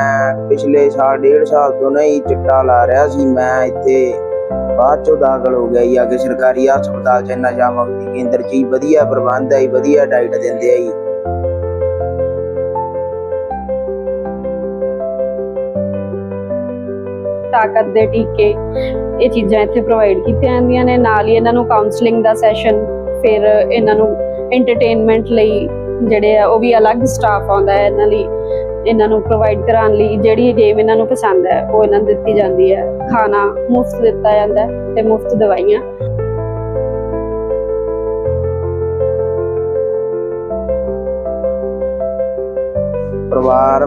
ਮੈਂ ਪਿਛਲੇ ਸਾਲ, ਡੇਢ ਸਾਲ ਤੋਂ ਨਹੀਂ ਚਿੱਟਾ ਲਾ ਰਿਹਾ ਸੀ। ਮੈਂ ਇੱਥੇ ਬਾਅਦ ਚੋਂ ਦਾਖਲ ਹੋ ਗਿਆ ਜੀ। ਆ ਸਰਕਾਰੀ ਹਸਪਤਾਲ ਚ ਨਸ਼ਾ ਮੁਕਤੀ ਕੇਂਦਰ ਚ ਵਧੀਆ ਪ੍ਰਬੰਧ ਹੈ ਵਧੀਆ ਡਾਈਟ ਦਿੰਦੇ ਆ ਜੀ। ਤਾਕਤ ਦੇ ਟੀਕੇ ਇਹ ਚੀਜ਼ਾਂ ਇੱਥੇ ਪ੍ਰੋਵਾਈਡ ਕੀਤੀਆਂ ਜਾਂਦੀਆਂ ਨੇ। ਨਾਲ ਹੀ ਇਹਨਾਂ ਨੂੰ ਕਾਉਂਸਲਿੰਗ ਦਾ ਸੈਸ਼ਨ ਫਿਰ ਇਹਨਾਂ ਨੂੰ ਐਂਟਰਟੇਨਮੈਂਟ ਲਈ ਜਿਹੜੇ ਆ, ਉਹ ਵੀ ਅਲੱਗ ਸਟਾਫ ਆਉਂਦਾ ਹੈ। ਇਹਨਾਂ ਲਈ ਇਹਨਾਂ ਨੂੰ ਪ੍ਰੋਵਾਈਡ ਕਰਾਉਣ ਲਈ ਜਿਹੜੀ ਗੇਮ ਇਹਨਾਂ ਨੂੰ ਪਸੰਦ ਹੈ, ਉਹ ਇਹਨਾਂ ਨੂੰ ਦਿੱਤੀ ਜਾਂਦੀ ਹੈ। ਖਾਣਾ ਮੁਫਤ ਦਿੱਤਾ ਜਾਂਦਾ ਹੈ ਤੇ ਮੁਫਤ ਦਵਾਈਆਂ। ਪਰਿਵਾਰ,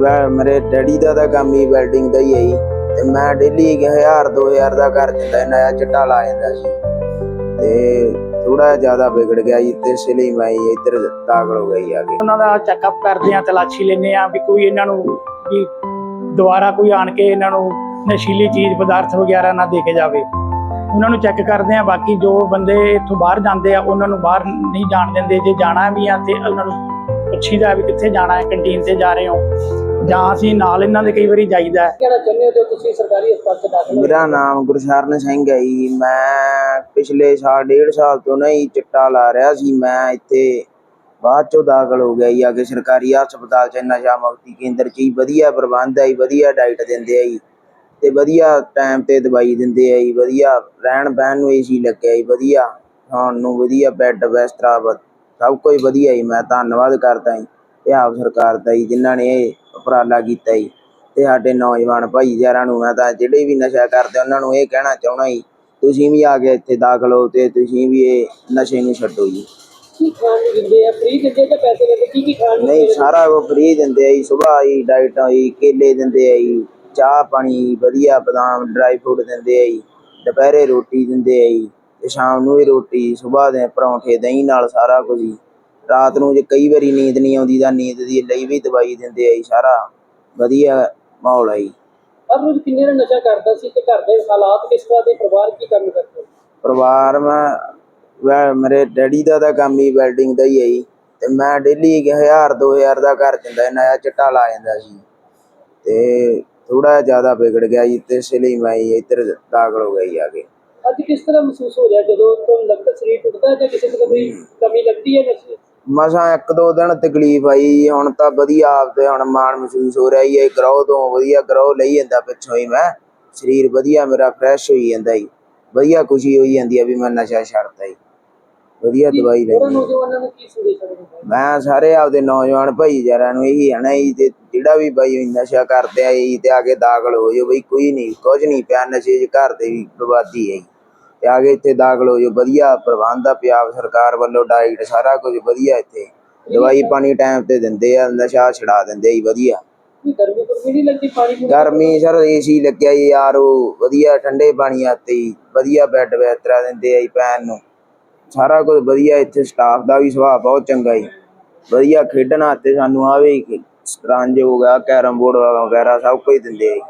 ਮੈਂ ਮੇਰੇ ਡੈਡੀ ਦਾ ਤਾਂ ਕੰਮ ਹੀ ਵੈਲਡਿੰਗ ਦਾ ਹੀ ਹੈ ਜੀ। ਤੇ ਮੈਂ ਡੇਲੀ 1000 2000 ਦਾ ਕਰ ਦਿੰਦਾ ਨया ਚਿੱਟਾ ਲਾ ਜਾਂਦਾ ਸੀ। ਤੇ ਥੋੜਾ ਜ਼ਿਆਦਾ ਵਿਗੜ ਗਿਆ ਜੀ, ਤੇ ਇਸ ਲਈ ਮੈਂ ਇੱਧਰ ਦਾਖਲ ਹੋ ਗਈ ਆ ਕੇ। ਉਹਨਾਂ ਦਾ ਚੈੱਕਅਪ ਕਰਦੇ ਆ ਤਲਾਸ਼ੀ ਲੈਂਦੇ ਆ ਵੀ ਕੋਈ ਇਹਨਾਂ ਨੂੰ ਵੀ ਦੁਬਾਰਾ ਕੋਈ ਆਣ ਕੇ ਇਹਨਾਂ ਨੂੰ ਨਸ਼ੀਲੀ ਚੀਜ਼, ਪਦਾਰਥ ਵਗੈਰਾ ਨਾ ਦੇ ਕੇ ਜਾਵੇ। ਉਹਨਾਂ ਨੂੰ ਚੈੱਕ ਕਰਦੇ ਆ ਬਾਕੀ ਜੋ ਬੰਦੇ ਇੱਥੋਂ ਬਾਹਰ ਜਾਂਦੇ ਆ, ਉਹਨਾਂ ਨੂੰ ਬਾਹਰ ਨਹੀਂ ਜਾਣ ਦਿੰਦੇ। ਜੇ ਜਾਣਾ ਵੀ ਆ ਤੇ ਉਹਨਾਂ ਨੂੰ ਪੁੱਛੀਦਾ ਵੀ ਕਿੱਥੇ ਜਾਣਾ ਹੈ ਕੰਟੀਨ ਤੇ ਜਾ ਰਹੇ ਹੋ। ਜਾਂ ਅਸੀਂ ਨਾਲ ਇਹਨਾਂ ਦੇ ਕਈ ਵਾਰੀ ਜਾਈਦਾ ਹੈ। ਕਹਿਣਾ ਚਾਹੁੰਦੇ ਹੋ ਜੋ ਤੁਸੀਂ ਸਰਕਾਰੀ ਹਸਪਤਾਲ ਚ ਦਾਖਲ ਮੇਰਾ ਨਾਮ ਗੁਰਸ਼ਰਨ ਸਿੰਘ ਹੈ ਜੀ। ਮੈਂ ਪਿਛਲੇ ਸਾਲ ਡੇਢ ਸਾਲ ਤੋਂ ਨਹੀਂ ਚਿੱਟਾ ਲਾ ਰਿਹਾ ਸੀ। ਮੈਂ ਇੱਥੇ ਬਾਅਦ ਚੋਂ ਦਾਖਲ ਹੋ ਗਿਆ ਜੀ। ਆ ਕੇ ਸਰਕਾਰੀ ਹਸਪਤਾਲ ਚ ਨਸ਼ਾ ਮੁਕਤੀ ਕੇਂਦਰ ਚ ਹੀ ਵਧੀਆ ਪ੍ਰਬੰਧ ਹੈ ਵਧੀਆ ਡਾਈਟ ਦਿੰਦੇ ਆ ਜੀ। ਤੇ ਵਧੀਆ ਟਾਈਮ ਤੇ ਦਵਾਈ ਦਿੰਦੇ ਆ ਜੀ। ਵਧੀਆ ਰਹਿਣ ਬਹਿਣ ਨੂੰ ਏਸੀ ਲੱਗਿਆ ਜੀ। ਵਧੀਆ ਖਾਣ ਨੂੰ ਵਧੀਆ ਬੈੱਡ ਬਿਸਤਰਾ ਵ- ਸਭ ਕੁਝ ਵਧੀਆ ਜੀ ਮੈਂ ਧੰਨਵਾਦ ਕਰਦਾ ਜੀ ਪੰਜਾਬ ਸਰਕਾਰ ਦਾ ਜੀ ਜਿਨ੍ਹਾਂ ਨੇ ਇਹ ਉਪਰਾਲਾ ਕੀਤਾ ਜੀ ਤੇ ਸਾਡੇ ਨੌਜਵਾਨ ਭਾਈਚਾਰਿਆਂ ਨੂੰ ਮੈਂ ਤਾਂ ਜਿਹੜੇ ਵੀ ਨਸ਼ਾ ਕਰਦੇ ਉਹਨਾਂ ਨੂੰ ਇਹ ਕਹਿਣਾ ਚਾਹਣਾ ਜੀ ਤੁਸੀਂ ਵੀ ਆ ਕੇ ਇੱਥੇ ਦਾਖਲ ਹੋ ਤੇ ਤੁਸੀਂ ਵੀ ਇਹ ਨਸ਼ੇ ਨੂੰ ਛੱਡੋ ਜੀ। ਕੀ ਖਾਣ ਨੂੰ ਦਿੰਦੇ ਆ? ਫ੍ਰੀ ਦਿੰਦੇ ਆ ਜਾਂ ਪੈਸੇ ਲੈਂਦੇ ਕੀ ਕੀ ਖਾਣ ਨੂੰ ਨਹੀਂ? ਸਾਰਾ ਕੁਝ ਫ੍ਰੀ ਦਿੰਦੇ ਆ ਜੀ ਸਵੇਰ ਜੀ ਡਾਈਟਾਂ ਜੀ ਕੇਲੇ ਦਿੰਦੇ ਆ ਜੀ ਚਾਹ ਪਾਣੀ ਵਧੀਆ ਬਦਾਮ ਡਰਾਈ ਫਰੂਟ ਦਿੰਦੇ ਆ ਜੀ ਦੁਪਹਿਰੇ ਰੋਟੀ ਦਿੰਦੇ ਆ ਜੀ ਤੇ ਸ਼ਾਮ ਨੂੰ ਵੀ ਰੋਟੀ ਸਵੇਰ ਦੇ ਪਰੌਂਠੇ ਦਹੀਂ ਨਾਲ ਸਾਰਾ ਕੁਝ ਜੀ ਰਾਤ ਨੂੰ ਜੇ ਕਈ ਵਾਰੀ ਨੀਂਦ ਨਹੀਂ ਆਉਂਦੀ ਤਾਂ ਨੀਂਦ ਦੀ ਲਈ ਵੀ ਦਵਾਈ ਦਿੰਦੇ ਆ ਜੀ ਸਾਰਾ। ਵਧੀਆ ਮਾਹੌਲ ਹੈ ਜੀ। ਹਰ ਰੋਜ਼ ਕਿੰਨੇ ਦਾ ਨਸ਼ਾ ਕਰਦਾ ਸੀ ਤੇ ਘਰ ਦੇ ਹਾਲਾਤ ਕਿਸ ਤਰ੍ਹਾਂ ਦੇ? ਪਰਿਵਾਰ ਕੀ ਕੰਮ ਕਰਦੇ? ਪਰਿਵਾਰ ਮੈਂ ਵੈ- ਮੇਰੇ ਡੈਡੀ ਦਾ ਤਾਂ ਕੰਮ ਹੀ ਵੈਲਡਿੰਗ ਦਾ ਹੀ ਹੈ ਜੀ। ਤੇ ਮੈਂ ਡੇਲੀ 1000 2000 ਦਾ ਕਰ ਦਿੰਦਾ ਨया ਚਿੱਟਾ ਲਾ ਜਾਂਦਾ ਸੀ ਤੇ ਥੋੜਾ ਜ਼ਿਆਦਾ ਵਿਗੜ ਗਿਆ ਜੀ ਤੇ ਇਸ ਲਈ ਮੈਂ ਜੀ ਇੱਧਰ ਦਾਖਲ ਹੋ ਗਿਆ ਜੀ ਆ ਕੇ। ਅੱਜ ਕਿਸ ਤਰ੍ਹਾਂ ਮਹਿਸੂਸ ਹੋ ਰਿਹਾ ਜਦੋਂ ਤੁਹਾਨੂੰ ਲੱਗਦਾ ਸਰੀਰ ਟੁੱਟਦਾ ਜਾਂ ਕਿਸੇ ਨੂੰ ਕੋਈ ਕਮੀ ਲੱਗਦੀ ਹੈ ਨਸ਼ੇ? ਮਸਾਂ ਇੱਕ ਦੋ ਦਿਨ ਤਕਲੀਫ ਆਈ ਹੁਣ ਤਾਂ ਵਧੀਆ ਆਪਦੇ ਹੁਣ ਮਾਣ ਮਹਿਸੂਸ ਹੋ ਰਿਹਾ ਜੀ ਇਹ ਗਰੋ ਤੋਂ ਵਧੀਆ ਗਰੋ ਲਈ ਜਾਂਦਾ ਪਿੱਛੋਂ ਹੀ ਮੈਂ। ਸਰੀਰ ਵਧੀਆ ਮੇਰਾ ਫਰੈਸ਼ ਹੋਈ ਜਾਂਦਾ ਜੀ। ਵਧੀਆ ਖੁਸ਼ੀ ਹੋਈ ਜਾਂਦੀ ਆ ਵੀ ਮੈਂ ਨਸ਼ਾ ਛੱਡਤਾ ਜੀ। ਵਧੀਆ ਦਵਾਈ ਲਈ ਹੋਰਾਂ ਨੌਜਵਾਨਾਂ ਨੂੰ ਕੀ ਸੰਦੇਸ਼ ਦੇਣਾ ਮੈਂ ਸਾਰੇ ਆਪਦੇ ਨੌਜਵਾਨ ਭਾਈਚਾਰਿਆਂ ਨੂੰ ਇਹੀ ਆਣਾ ਜੀ ਤੇ ਜਿਹੜਾ ਵੀ ਬਾਈ ਨਸ਼ਾ ਕਰਦੇ ਆ ਤੇ ਆ ਕੇ ਦਾਖਲ ਹੋ ਜਾਓ ਬਈ ਕੋਈ ਨਹੀਂ ਕੁਝ ਨਹੀਂ ਪਿਆ ਨਸ਼ੇ 'ਚ ਘਰ ਦੇ ਵੀ ਬਰਬਾਦੀ ਹੈ ਜੀ। ਤੇ ਆ ਕੇ ਇੱਥੇ ਦਾਖਲ ਹੋ ਜਾਓ ਵਧੀਆ ਪ੍ਰਬੰਧ ਆ ਪੰਜਾਬ ਸਰਕਾਰ ਵੱਲੋਂ ਡਾਈਟ ਸਾਰਾ ਕੁਝ ਵਧੀਆ ਇੱਥੇ। ਦਵਾਈ ਪਾਣੀ ਟਾਈਮ ਤੇ ਦਿੰਦੇ ਆ ਨਸ਼ਾ ਛਡਾ ਦਿੰਦੇ ਆ ਜੀ ਵਧੀਆ। ਗਰਮੀ ਗੁਰਮੀ ਨਹੀਂ ਲੱਗਦੀ ਪਾਣੀ ਪੂਣੀ? ਗਰਮੀ ਸਰ ਏਸੀ ਲੱਗਿਆ ਜੀ ਯਾਰ ਉਹ ਵਧੀਆ ਠੰਡੇ ਪਾਣੀ ਆਤੇ ਜੀ ਵਧੀਆ ਬੈੱਡ ਬਿਸਤਰਾ ਦਿੰਦੇ ਆ ਜੀ ਪੈਣ ਨੂੰ। ਸਾਰਾ ਕੁਝ ਵਧੀਆ ਇੱਥੇ ਸਟਾਫ ਦਾ ਵੀ ਸੁਭਾਅ ਬਹੁਤ ਚੰਗਾ ਜੀ। ਵਧੀਆ ਖੇਡਣ ਆਤੇ ਸਾਨੂੰ ਆਵੇ ਸਤਰੰਜ ਹੋ ਗਿਆ ਕੈਰਮ ਬੋਰਡ ਵਗੈਰਾ ਸਭ ਕੁਝ ਦਿੰਦੇ ਆ ਜੀ।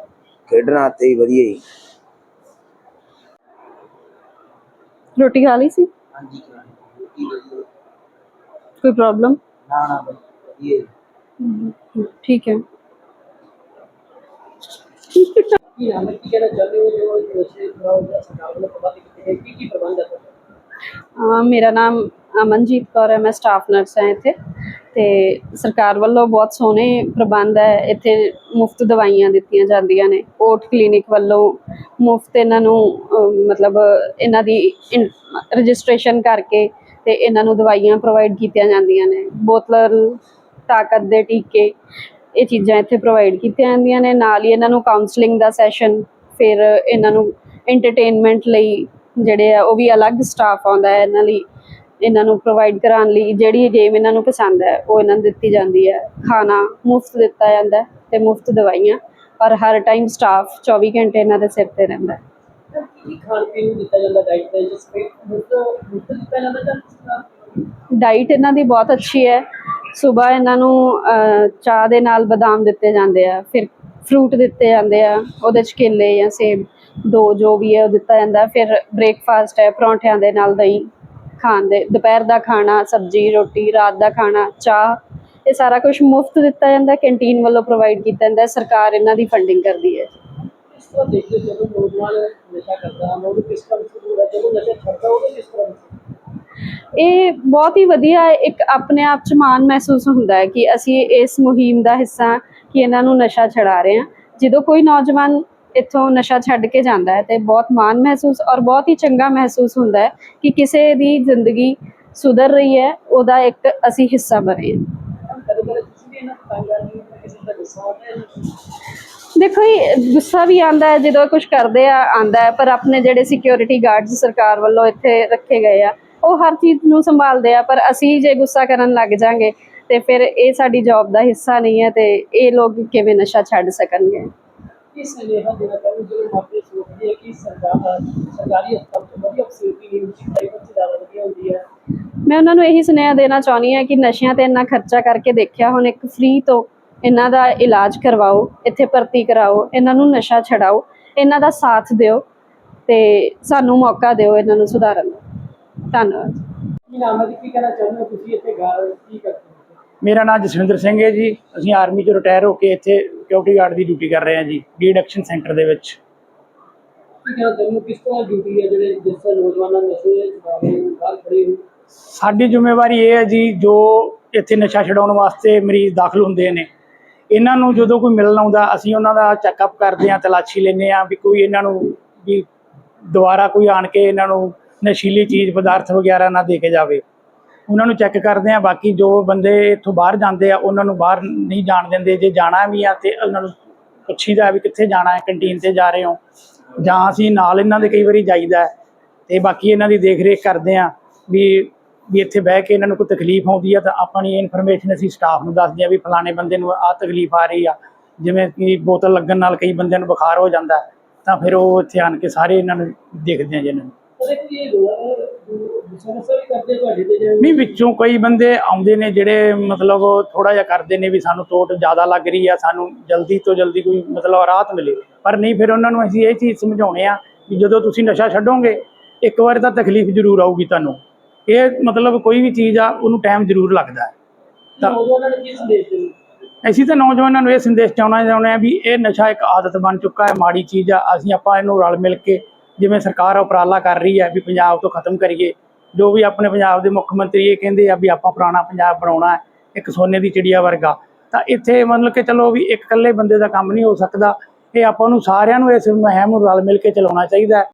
ਖੇਡਣ ਵਧੀਆ ਜੀ। ਰੋਟੀ ਖਾ ਲਈ ਸੀ ਹਾਂਜੀ ਕੋਈ ਪ੍ਰੋਬਲਮ ਨਾ ਨਾ ਵਧੀਆ ਠੀਕ ਹੈ ਕੀ ਨਾਮ ਹੈ ਕੀ ਕਹਿਣਾ ਚਾਹੁੰਦੇ ਹੋ ਜੋ ਨਸ਼ੇ ਖਰਾਬ ਜਾਂ ਸਰਕਾਰ ਵੱਲੋਂ ਪ੍ਰਬੰਧ ਕੀਤੇ ਗਏ ਕੀ ਕੀ ਪ੍ਰਬੰਧ ਹੈ ਤੁਹਾਡਾ? ਅਹ ਮੇਰਾ ਨਾਮ ਅਮਨਜੀਤ ਕੌਰ ਹੈ, ਮੈਂ ਸਟਾਫ ਨਰਸ ਹਾਂ ਇੱਥੇ ਤੇ ਸਰਕਾਰ ਵੱਲੋਂ ਬਹੁਤ ਸੋਹਣੇ ਪ੍ਰਬੰਧ ਹੈ, ਇੱਥੇ ਮੁਫਤ ਦਵਾਈਆਂ ਦਿੱਤੀਆਂ ਜਾਂਦੀਆਂ ਨੇ ਓਟ ਕਲੀਨਿਕ ਵੱਲੋਂ ਮੁਫਤ ਇਹਨਾਂ ਨੂੰ ਮਤਲਬ ਇਹਨਾਂ ਦੀ ਰਜਿਸਟ੍ਰੇਸ਼ਨ ਕਰਕੇ ਤੇ ਇਹਨਾਂ ਨੂੰ ਦਵਾਈਆਂ ਪ੍ਰੋਵਾਈਡ ਕੀਤੀਆਂ ਜਾਂਦੀਆਂ ਨੇ, ਬੋਤਲ, ਤਾਕਤ ਦੇ ਟੀਕੇ, ਇਹ ਚੀਜ਼ਾਂ ਇੱਥੇ ਪ੍ਰੋਵਾਈਡ ਕੀਤੀਆਂ ਜਾਂਦੀਆਂ ਨੇ, ਨਾਲ ਹੀ ਇਹਨਾਂ ਨੂੰ ਕਾਉਂਸਲਿੰਗ ਦਾ ਸੈਸ਼ਨ ਫਿਰ ਇਹਨਾਂ ਨੂੰ ਐਂਟਰਟੇਨਮੈਂਟ ਲਈ ਜਿਹੜੇ ਆ ਉਹ ਵੀ ਅਲੱਗ ਸਟਾਫ ਆਉਂਦਾ ਹੈ ਇਹਨਾਂ ਲਈ ਇਹਨਾਂ ਨੂੰ ਪ੍ਰੋਵਾਈਡ ਕਰਾਉਣ ਲਈ ਜਿਹੜੀ ਗੇਮ ਇਹਨਾਂ ਨੂੰ ਪਸੰਦ ਹੈ ਉਹ ਇਹਨਾਂ ਨੂੰ ਦਿੱਤੀ ਜਾਂਦੀ ਹੈ। ਖਾਣਾ ਮੁਫਤ ਦਿੱਤਾ ਜਾਂਦਾ ਤੇ ਮੁਫਤ ਦਵਾਈਆਂ ਔਰ ਹਰ ਟਾਈਮ ਸਟਾਫ 24 ਘੰਟੇ ਇਹਨਾਂ ਦੇ ਸਿਰ ਤੇ ਰਹਿੰਦਾ ਹੈ। ਕੀ ਕੀ ਖਾਣ ਪੀਣ ਨੂੰ ਦਿੱਤਾ ਜਾਂਦਾ ਡਾਈਟ ਦੇ ਜਿਸ ਵਿੱਚ ਮੁਫਤ ਮੁਫਤ ਦਿੱਤਾ ਜਾਂਦਾ ਜਾਂ ਕਿਸ ਤਰ੍ਹਾਂ ਡਾਈਟ ਇਹਨਾਂ ਦੀ ਬਹੁਤ ਅੱਛੀ ਹੈ। ਸਵੇਰ ਇਹਨਾਂ ਨੂੰ ਚਾਹ ਦੇ ਨਾਲ ਬਦਾਮ ਦਿੱਤੇ ਜਾਂਦੇ ਆ ਫਿਰ ਫਰੂਟ ਦਿੱਤੇ ਜਾਂਦੇ ਆ ਉਹਦੇ ਚ ਕੇਲੇ ਜਾਂ ਸੇਬ। ਦੋ ਜੋ ਵੀ ਹੈ ਉਹ ਦਿੱਤਾ ਜਾਂਦਾ ਫਿਰ ਬ੍ਰੇਕਫਾਸਟ ਹੈ ਪਰੌਂਠਿਆਂ ਦੇ ਨਾਲ ਦਹੀਂ ਖਾਣ ਦੇ ਦੁਪਹਿਰ ਦਾ ਖਾਣਾ ਸਬਜ਼ੀ ਰੋਟੀ ਰਾਤ ਦਾ ਖਾਣਾ ਚਾਹ ਇਹ ਸਾਰਾ ਕੁਝ ਮੁਫਤ ਦਿੱਤਾ ਜਾਂਦਾ ਕੈਂਟੀਨ ਵੱਲੋਂ ਪ੍ਰੋਵਾਈਡ ਕੀਤਾ ਜਾਂਦਾ ਸਰਕਾਰ ਇਹਨਾਂ ਦੀ ਫੰਡਿੰਗ ਕਰਦੀ ਹੈ। ਇਸ ਤਰ੍ਹਾਂ ਦੇਖਦੇ ਹੋ ਜਦੋਂ ਨੌਜਵਾਨ ਨਸ਼ਾ ਕਰਦਾ ਹੈ ਉਹਨੂੰ ਕਿਸ ਤਰ੍ਹਾਂ ਮਹਿਸੂਸ ਹੁੰਦਾ ਜਦੋਂ ਨਸ਼ਾ ਛੱਡਦਾ ਉਹਨੂੰ ਕਿਸ ਤਰ੍ਹਾਂ ਮਹਿਸੂਸ ਹੁੰਦਾ? ਇਹ ਬਹੁਤ ਹੀ ਵਧੀਆ ਇੱਕ ਆਪਣੇ ਆਪ ਚ ਮਾਣ ਮਹਿਸੂਸ ਹੁੰਦਾ ਹੈ ਕਿ ਅਸੀਂ ਇਸ ਮੁਹਿੰਮ ਦਾ ਹਿੱਸਾ ਕਿ ਇਹਨਾਂ ਨੂੰ ਨਸ਼ਾ ਛਡਾ ਰਹੇ ਹਾਂ। ਜਦੋਂ ਕੋਈ ਨੌਜਵਾਨ ਇੱਥੋਂ ਨਸ਼ਾ ਛੱਡ ਕੇ ਜਾਂਦਾ ਹੈ ਤੇ ਬਹੁਤ ਮਾਣ ਮਹਿਸੂਸ ਔਰ ਬਹੁਤ ਹੀ ਚੰਗਾ ਮਹਿਸੂਸ ਹੁੰਦਾ ਹੈ ਕਿ ਕਿਸੇ ਦੀ ਜ਼ਿੰਦਗੀ ਸੁਧਰ ਰਹੀ ਹੈ, ਉਹਦਾ ਇੱਕ ਅਸੀਂ ਹਿੱਸਾ ਬਣੇ ਹਾਂ ਦੇਖੋ ਇਹ ਗੁੱਸਾ ਵੀ ਆਂਦਾ ਹੈ, ਜਦੋਂ ਕੁਝ ਕਰਦੇ ਆ ਆਂਦਾ ਹੈ, ਪਰ ਆਪਣੇ ਜਿਹੜੇ ਸਿਕਿਉਰਿਟੀ ਗਾਰਡਸ ਸਰਕਾਰ ਵੱਲੋਂ ਇੱਥੇ ਰੱਖੇ ਗਏ ਆ, ਉਹ ਹਰ ਚੀਜ਼ ਨੂੰ ਸੰਭਾਲਦੇ ਆ, ਪਰ ਅਸੀਂ ਜੇ ਗੁੱਸਾ ਕਰਨ ਲੱਗ ਜਾਾਂਗੇ ਤੇ ਫਿਰ ਇਹ ਸਾਡੀ ਜੌਬ ਦਾ ਹਿੱਸਾ ਨਹੀਂ ਹੈ ਤੇ ਇਹ ਲੋਕ ਕਿਵੇਂ ਨਸ਼ਾ ਛੱਡ ਸਕਣਗੇ? ਇਸ ਸੁਨੇਹਾ ਦੇਣਾ ਚਾਹੁੰਦੇ ਜਿਹੜੇ ਮਾਪੇ ਸੋਚਦੇ ਆ ਕਿ ਸਰਕਾਰ ਸਰਕਾਰੀ ਹਸਪਤਾਲ ਤੋਂ ਵਧੀਆ ਫੈਸਿਲਿਟੀ ਨਹੀਂ ਹੁੰਦੀ ਪ੍ਰਾਈਵੇਟ ਚ ਜ਼ਿਆਦਾ ਵਧੀਆ ਹੁੰਦੀ ਹੈ। ਮੈਂ ਉਹਨਾਂ ਨੂੰ ਇਹੀ ਸੁਨੇਹਾ ਦੇਣਾ ਚਾਹੁੰਦੀ ਹਾਂ ਕਿ ਨਸ਼ਿਆਂ ਤੇ ਇੰਨਾ ਖਰਚਾ ਕਰਕੇ ਦੇਖਿਆ ਹੁਣ ਇੱਕ ਫ੍ਰੀ ਤੋਂ ਇਹਨਾਂ ਦਾ ਇਲਾਜ ਕਰਵਾਓ ਇੱਥੇ ਭਰਤੀ ਕਰਾਓ ਇਹਨਾਂ ਨੂੰ ਨਸ਼ਾ ਛਡਾਓ ਇਹਨਾਂ ਦਾ ਸਾਥ ਦਿਓ ਤੇ ਸਾਨੂੰ ਮੌਕਾ ਦਿਓ ਇਹਨਾਂ ਨੂੰ ਸੁਧਾਰਨ ਦਾ। ਧੰਨਵਾਦ। ਕੀ ਨਾਮ ਹੈ ਜੀ? ਕੀ ਕਹਿਣਾ ਚਾਹੁੰਦੇ ਹੋ ਤੁਸੀਂ ਇੱਥੇ ਘਰ ਕੀ ਕਰਦੇ ਹੋ? ਮੇਰਾ ਨਾਮ ਜਸਵਿੰਦਰ ਸਿੰਘ ਹੈ ਜੀ। ਅਸੀਂ ਆਰਮੀ ਤੋਂ ਰਿਟਾਇਰ ਹੋ ਕੇ ਇੱਥੇ ਸਿਕਿਉਰਿਟੀ ਗਾਰਡ ਦੀ ਡਿਊਟੀ ਕਰ ਰਹੇ ਜੀ ਡੀਡਕਸ਼ਨ ਸੈਂਟਰ ਦੇ ਵਿੱਚ। ਕੀ ਕਹਿਣਾ ਚਾਹੁੰਦੇ ਹੋ? ਕਿਸ ਤਰ੍ਹਾਂ ਡਿਊਟੀ ਹੈ ਜਿਹੜੇ ਜਿਸ ਤਰ੍ਹਾਂ ਨੌਜਵਾਨਾਂ ਨਸ਼ੇ ਛੁਡਾਵੇ ਬਾਹਰ ਖੜੇ ਹੋ ਸਾਡੀ ਜ਼ਿੰਮੇਵਾਰੀ ਇਹ ਹੈ ਜੀ ਜੋ ਇੱਥੇ ਨਸ਼ਾ ਛਡਾਉਣ ਵਾਸਤੇ ਮਰੀਜ਼ ਦਾਖਲ ਹੁੰਦੇ ਨੇ। ਇਹਨਾਂ ਨੂੰ ਜਦੋਂ ਕੋਈ ਮਿਲਣ ਆਉਂਦਾ ਅਸੀਂ ਉਹਨਾਂ ਦਾ ਚੈੱਕਅਪ ਕਰਦੇ ਹਾਂ ਤਲਾਸ਼ੀ ਲੈਂਦੇ ਹਾਂ ਵੀ ਕੋਈ ਇਹਨਾਂ ਨੂੰ ਵੀ ਦੁਬਾਰਾ ਕੋਈ ਆਣ ਕੇ ਇਹਨਾਂ ਨੂੰ ਨਸ਼ੀਲੀ ਚੀਜ਼ ਪਦਾਰਥ ਵਗੈਰਾ ਨਾ ਦੇ ਕੇ ਜਾਵੇ। ਉਹਨਾਂ ਨੂੰ ਚੈੱਕ ਕਰਦੇ ਹਾਂ, ਬਾਕੀ ਜੋ ਬੰਦੇ ਇੱਥੋਂ ਬਾਹਰ ਜਾਂਦੇ ਆ, ਉਹਨਾਂ ਨੂੰ ਬਾਹਰ ਨਹੀਂ ਜਾਣ ਦਿੰਦੇ, ਜੇ ਜਾਣਾ ਵੀ ਆ ਤੇ ਉਹਨਾਂ ਨੂੰ ਪੁੱਛੀਦਾ ਵੀ ਕਿੱਥੇ ਜਾਣਾ ਹੈ ਕੰਟੀਨ ਤੇ ਜਾ ਰਹੇ ਹੋ। ਜਾਂ ਅਸੀਂ ਨਾਲ ਇਹਨਾਂ ਦੇ ਕਈ ਵਾਰੀ ਜਾਈਦਾ ਹੈ ਤੇ ਬਾਕੀ ਇਹਨਾਂ ਦੀ ਦੇਖ ਰੇਖ ਕਰਦੇ ਆ ਵੀ ਵੀ ਇੱਥੇ ਬਹਿ ਕੇ ਇਹਨਾਂ ਨੂੰ ਕੋਈ ਤਕਲੀਫ ਆਉਂਦੀ ਆ ਤਾਂ ਆਪਣੀ ਇਨਫੋਰਮੇਸ਼ਨ ਅਸੀਂ ਸਟਾਫ ਨੂੰ ਦੱਸਦੇ ਆ ਵੀ ਫਲਾਣੇ ਬੰਦੇ ਨੂੰ ਆਹ ਤਕਲੀਫ ਆ ਰਹੀ ਆ। ਜਿਵੇਂ ਕਿ ਬੋਤਲ ਲੱਗਣ ਨਾਲ ਕਈ ਬੰਦਿਆਂ ਨੂੰ ਬੁਖਾਰ ਹੋ ਜਾਂਦਾ ਤਾਂ ਫਿਰ ਉਹ ਇੱਥੇ ਆਣ ਕੇ ਸਾਰੇ ਇਹਨਾਂ ਨੂੰ ਦੇਖਦੇ ਆ ਜੀ ਇਹਨਾਂ ਨੂੰ। ਨਹੀਂ ਵਿੱਚੋਂ ਕਈ ਬੰਦੇ ਆਉਂਦੇ ਨੇ ਜਿਹੜੇ ਮਤਲਬ ਥੋੜਾ ਜਿਹਾ ਕਰਦੇ ਨੇ ਵੀ ਸਾਨੂੰ ਟੋਟ ਜ਼ਿਆਦਾ ਲੱਗ ਰਹੀ ਆ ਸਾਨੂੰ ਜਲਦੀ ਤੋਂ ਜਲਦੀ ਕੋਈ ਮਤਲਬ ਰਾਹਤ ਮਿਲੇ। ਪਰ ਨਹੀਂ ਫਿਰ ਉਹਨਾਂ ਨੂੰ ਅਸੀਂ ਇਹ ਚੀਜ਼ ਸਮਝਾਉਣੇ ਆ ਕਿ ਜਦੋਂ ਤੁਸੀਂ ਨਸ਼ਾ ਛੱਡੋਗੇ ਇੱਕ ਵਾਰ ਤਾਂ ਤਕਲੀਫ ਜ਼ਰੂਰ ਆਊਗੀ ਤੁਹਾਨੂੰ। ਇਹ ਮਤਲਬ ਕੋਈ ਵੀ ਚੀਜ਼ ਆ ਉਹਨੂੰ ਟਾਈਮ ਜ਼ਰੂਰ ਲੱਗਦਾ ਹੈ। ਤਾਂ- ਅਸੀਂ ਤਾਂ ਨੌਜਵਾਨਾਂ ਨੂੰ ਇਹ ਸੰਦੇਸ਼ ਚਾਉਣਾ ਚਾਹੁੰਦੇ ਆ ਵੀ ਇਹ ਨਸ਼ਾ ਇੱਕ ਆਦਤ ਬਣ ਚੁੱਕਾ ਹੈ ਮਾੜੀ ਚੀਜ਼ ਆ ਅਸੀਂ ਆਪਾਂ ਇਹਨੂੰ ਰਲ ਮਿਲ ਕੇ ਜਿਵੇਂ ਸਰਕਾਰ ਉਪਰਾਲਾ ਕਰ ਰਹੀ ਹੈ ਵੀ ਪੰਜਾਬ ਤੋਂ ਖਤਮ ਕਰੀਏ, ਜੋ ਵੀ ਆਪਣੇ ਪੰਜਾਬ ਦੇ ਮੁੱਖ ਮੰਤਰੀ ਇਹ ਕਹਿੰਦੇ ਆ ਵੀ ਆਪਾਂ ਪੁਰਾਣਾ ਪੰਜਾਬ ਬਣਾਉਣਾ ਹੈ, ਇੱਕ ਸੋਨੇ ਦੀ ਚਿੜੀਆ ਵਰਗਾ। ਤਾਂ ਇੱਥੇ ਮਤਲਬ ਕਿ ਚਲੋ ਵੀ ਇੱਕ ਇਕੱਲੇ ਬੰਦੇ ਦਾ ਕੰਮ ਨਹੀਂ ਹੋ ਸਕਦਾ, ਇਹ ਆਪਾਂ ਨੂੰ ਸਾਰਿਆਂ ਨੂੰ ਇਸ ਮੁਹਿੰਮ ਨੂੰ ਰਲ ਮਿਲ ਕੇ ਚਲਾਉਣਾ ਚਾਹੀਦਾ